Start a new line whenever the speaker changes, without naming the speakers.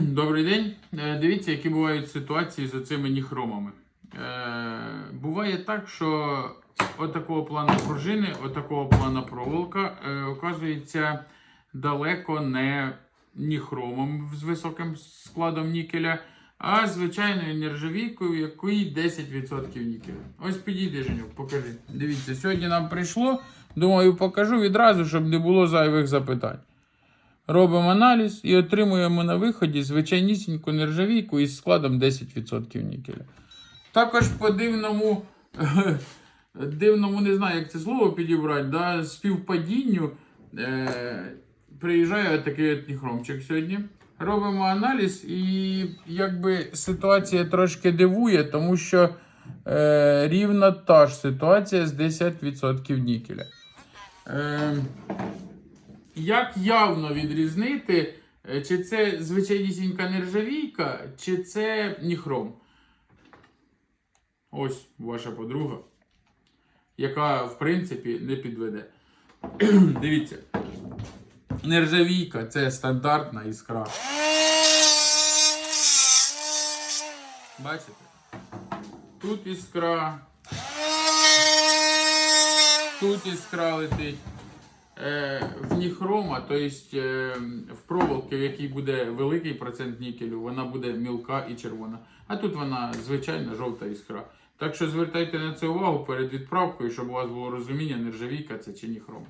Добрий день. Е, Дивіться, які бувають ситуації з оцими ніхромами. Е, буває так, що отакого плану пружини, отакого плану проволока е, оказується далеко не ніхромом з високим складом нікеля, а звичайною нержавійкою, якій 10% нікеля. Ось підійди, Женюк, покажи. Дивіться, сьогодні нам прийшло. Думаю, покажу відразу, щоб не було зайвих запитань. Робимо аналіз і отримуємо на виході звичайнісіньку нержавійку із складом 10% нікеля. Також по дивному, дивному, не знаю, як це слово підібрати, да, співпадінню е, приїжджає такий от ніхромчик сьогодні. Робимо аналіз, і якби ситуація трошки дивує, тому що е, рівно та ж ситуація з 10% нікеля. Е, як явно відрізнити, е, чи це звичайнісінька нержавійка, чи це ніхром? Ось ваша подруга, яка, в принципі, не підведе. Дивіться. Нержавійка це стандартна іскра. Бачите? Тут іскра. Тут іскра летить. Е, в ніхрома, тобто е, в проволоки, в якій буде великий процент нікелю, вона буде мілка і червона. А тут вона звичайна жовта іскра. Так що звертайте на це увагу перед відправкою, щоб у вас було розуміння, нержавійка це чи ніхром.